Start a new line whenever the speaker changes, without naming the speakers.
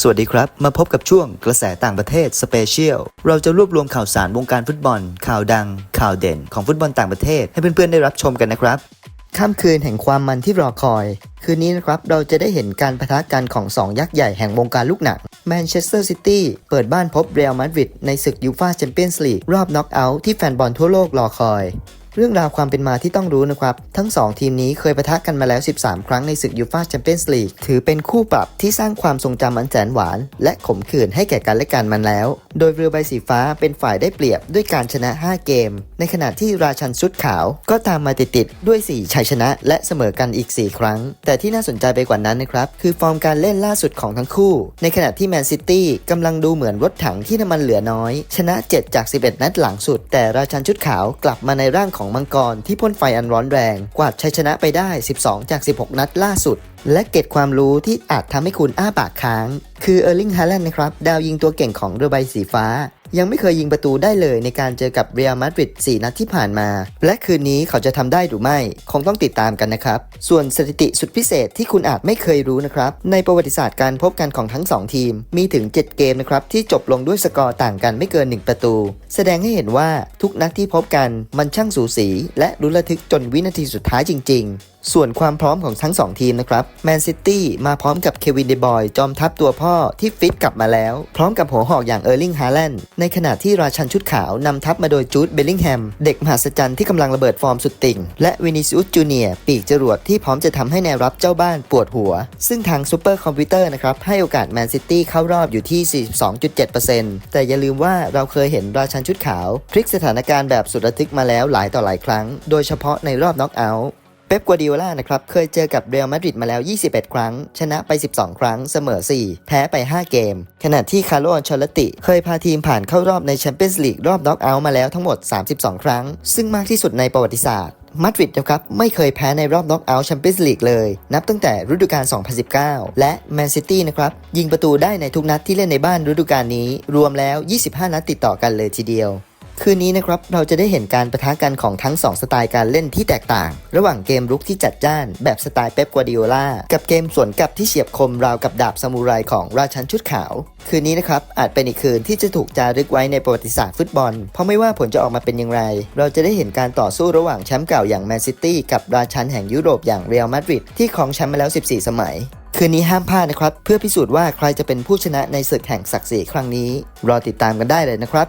สวัสดีครับ มาพบกับช่วงกระแสต่างประเทศสเปเชียล เราจะรวบรวมข่าวสารวงการฟุตบอล ข่าวดัง ข่าวเด่นของฟุตบอลต่างประเทศ ให้เพื่อนๆได้รับชมกันนะครับ ค่ำคืนแห่งความมันที่รอคอย คืนนี้นะครับ เราจะได้เห็นการประทะกันของ 2 ยักษ์ใหญ่แห่งวงการลูกหนังแมนเชสเตอร์ซิตี้เปิดบ้านพบเรอัลมาดริดในศึกยูฟาแชมเปี้ยนส์ลีกรอบน็อกเอาท์ที่แฟนบอลทั่วโลกรอคอย เรื่องราวความเป็นมาที่ต้องรู้นะครับ ทั้ง 2 ทีมนี้เคยปะทะกันมาแล้ว 13 ครั้งในศึกยูฟ่าแชมเปี้ยนส์ลีกถือเป็นคู่ปรับที่สร้างความทรงจำอันแสนหวาน และขมขื่นให้แก่กันและกันมันแล้ว โดยเรือใบสีฟ้าเป็นฝ่ายได้เปรียบด้วยการชนะ 5 เกม ในขณะที่ราชันชุดขาว ก็ตามมาติดๆด้วย 4 ชัยชนะ และเสมอกันอีก 4 ครั้ง แต่ที่น่าสนใจไปกว่านั้นนะครับ คือฟอร์มการเล่นล่าสุดของทั้งคู่ ในขณะที่แมนซิตี้กำลังดูเหมือนรถถังที่น้ำมันเหลือน้อย ชนะ 7 จาก 11 นัดหลังสุด แต่ราชันชุดขาวกลับมาในร่างของมังกรที่พ่นไฟอันร้อนแรง กวาดชัยชนะไปได้ 12 จาก 16 นัดล่าสุด และเก็บความรู้ที่อาจทำให้คุณอ้าปากค้าง คือเออร์ลิงฮาแลนด์นะครับ ดาวยิงตัวเก่งของเรือใบสีฟ้า ยังไม่เคยยิงประตูได้เลยในการเจอกับเรียลมาดริด4นัดที่ผ่านมา และคืนนี้เขาจะทำได้หรือไม่ คงต้องติดตามกันนะครับ ส่วนสถิติสุดพิเศษที่คุณอาจไม่เคยรู้นะครับ ในประวัติศาสตร์การพบกันของทั้ง 2 ทีม มีถึง 7 เกมนะครับที่จบลงด้วยสกอร์ต่างกันไม่เกิน 1 ประตู แสดงให้เห็นว่าทุกนัดที่พบกันมันช่างสูสี และรุนระทึกจนวินาทีสุดท้ายจริง ๆ ส่วนความพร้อมของทั้ง 2 ทีมนะครับแมนซิตี้มาพร้อมกับเควินเดบอยจอมทัพตัวพ่อที่ฟิตกลับมาแล้ว พร้อมกับหัวหอกอย่างเออร์ลิงฮาแลนด์ในขณะที่ราชันชุดขาวนำทัพมาโดยจูดเบลลิงแฮม เด็กมหัศจรรย์ที่กำลังระเบิดฟอร์มสุดติ่ง และวินิซิอุสจูเนียปีกจรวดที่พร้อมจะทำให้แนวรับเจ้าบ้านปวดหัว ซึ่งทางซูเปอร์คอมพิวเตอร์นะครับให้โอกาสแมนซิตี้เข้ารอบอยู่ที่ 42.7%แต่อย่าลืมว่าเราเคยเห็นราชันชุดขาวพลิกสถานการณ์แบบสุดระทึกมาแล้วหลายต่อหลายครั้ง โดยเฉพาะในรอบน็อกเอาท์ เป๊ปกัวดิโอลานะครับเคยเจอกับเรอัลมาดริดมาแล้ว 21 ครั้ง ชนะไป 12 ครั้ง เสมอ 4 แพ้ไป 5 เกม ขณะที่คาร์โลอันเชลติ เคยพาทีมผ่านเข้ารอบในแชมเปี้ยนส์ลีกรอบน็อกเอาท์มาแล้วทั้งหมด 32 ครั้ง ซึ่งมากที่สุดในประวัติศาสตร์มาดริดนะครับไม่เคยแพ้ในรอบน็อกเอาท์แชมเปี้ยนส์ลีกเลย นับตั้งแต่ฤดูกาล 2019 และแมนซิตี้นะครับยิงประตูได้ในทุกนัดที่เล่นในบ้านฤดูกาลนี้ รวมแล้ว 25 นัดติดต่อกันเลยทีเดียว คืนนี้นะครับเราจะได้เห็นการประทะกันของทั้ง 2 สไตล์การเล่นที่แตกต่าง ระหว่างเกมรุกที่จัดจ้าน แบบสไตล์เป๊ปกัวดิโอลากับเกมสวนกลับที่เฉียบคมราวกับดาบซามูไรของราชันชุดขาว คืนนี้นะครับอาจเป็นอีกคืนที่จะถูกจารึกไว้ในประวัติศาสตร์ฟุตบอล เพราะไม่ว่าผลจะออกมาเป็นอย่างไร เราจะได้เห็นการต่อสู้ระหว่างแชมป์เก่าอย่างแมนซิตี้กับราชันแห่งยุโรปอย่างเรอัลมาดริดที่ครองแชมป์มาแล้ว 14 สมัยคืนนี้ห้ามพลาดนะครับ เพื่อพิสูจน์ว่าใครจะเป็นผู้ชนะในศึกแห่งศักดิ์ศรีครั้งนี้ รอติดตามกันได้เลยนะครับ